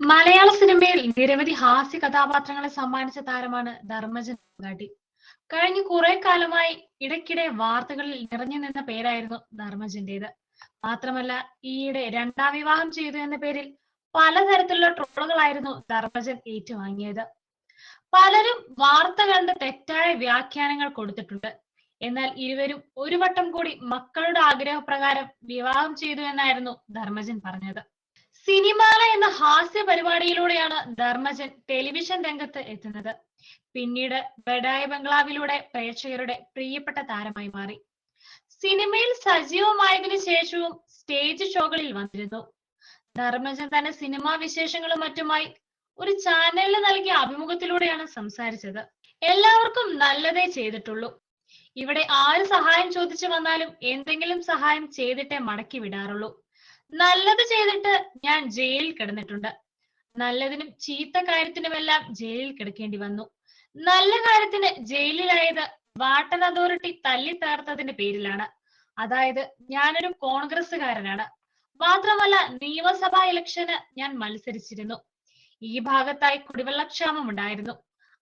മലയാള സിനിമയിൽ നിരവധി ഹാസ്യ കഥാപാത്രങ്ങളെ സമ്മാനിച്ച താരമാണ് ധർമ്മജൻ പൊങ്ങാട്ടി കഴിഞ്ഞ കുറെ കാലമായി ഇടയ്ക്കിടെ വാർത്തകളിൽ നിറഞ്ഞു നിന്ന പേരായിരുന്നു ധർമ്മജന്റേത്. മാത്രമല്ല ഈയിടെ രണ്ടാം വിവാഹം ചെയ്തു എന്ന പേരിൽ പലതരത്തിലുള്ള ട്രോളുകളായിരുന്നു ധർമ്മജൻ ഏറ്റുവാങ്ങിയത്. പലരും വാർത്ത കണ്ട് തെറ്റായ വ്യാഖ്യാനങ്ങൾ കൊടുത്തിട്ടുണ്ട്. എന്നാൽ ഇരുവരും ഒരു വട്ടം കൂടി മക്കളുടെ ആഗ്രഹപ്രകാരം വിവാഹം ചെയ്തു എന്നായിരുന്നു ധർമ്മജൻ പറഞ്ഞത്. സിനിമാല എന്ന ഹാസ്യ പരിപാടിയിലൂടെയാണ് ധർമ്മജൻ ടെലിവിഷൻ രംഗത്ത് എത്തുന്നത്. പിന്നീട് ബഡായ ബംഗ്ലാവിലൂടെ പ്രേക്ഷകരുടെ പ്രിയപ്പെട്ട താരമായി മാറി. സിനിമയിൽ സജീവമായതിനു ശേഷവും സ്റ്റേജ് ഷോകളിൽ വന്നിരുന്നു. ധർമ്മജൻ തന്നെ സിനിമാ വിശേഷങ്ങളും മറ്റുമായി ഒരു ചാനലിൽ നൽകിയ അഭിമുഖത്തിലൂടെയാണ് സംസാരിച്ചത്. എല്ലാവർക്കും നല്ലതേ ചെയ്തിട്ടുള്ളൂ. ഇവിടെ ആര് സഹായം ചോദിച്ചു വന്നാലും എന്തെങ്കിലും സഹായം ചെയ്തിട്ടേ മടക്കി വിടാറുള്ളൂ. നല്ലത് ചെയ്തിട്ട് ഞാൻ ജയിലിൽ കിടന്നിട്ടുണ്ട്. നല്ലതിനും ചീത്ത കാര്യത്തിനുമെല്ലാം ജയിലിൽ കിടക്കേണ്ടി വന്നു. നല്ല കാര്യത്തിന് ജയിലിലായത് വാട്ടർ അതോറിറ്റി തല്ലി തകർത്തതിന്റെ പേരിലാണ്. അതായത് ഞാനൊരു കോൺഗ്രസ്സുകാരനാണ്. മാത്രമല്ല നിയമസഭാ ഇലക്ഷന് ഞാൻ മത്സരിച്ചിരുന്നു. ഈ ഭാഗത്തായി കുടിവെള്ളക്ഷാമം ഉണ്ടായിരുന്നു.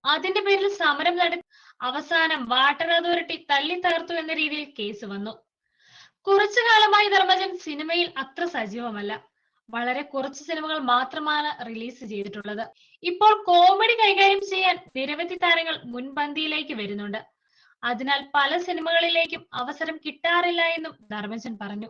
അതിന്റെ പേരിൽ സമരം നടത്തി അവസാനം വാട്ടർ അതോറിറ്റി തല്ലി തകർത്തു എന്ന രീതിയിൽ കേസ് വന്നു. കുറച്ചു കാലമായി ധർമ്മജൻ സിനിമയിൽ അത്ര സജീവമല്ല. വളരെ കുറച്ച് സിനിമകൾ മാത്രമാണ് റിലീസ് ചെയ്തിട്ടുള്ളത്. ഇപ്പോൾ കോമഡി കൈകാര്യം ചെയ്യാൻ നിരവധി താരങ്ങൾ മുൻപന്തിയിലേക്ക് വരുന്നുണ്ട്. അതിനാൽ പല സിനിമകളിലേക്കും അവസരം കിട്ടാറില്ല എന്നും ധർമ്മജൻ പറഞ്ഞു.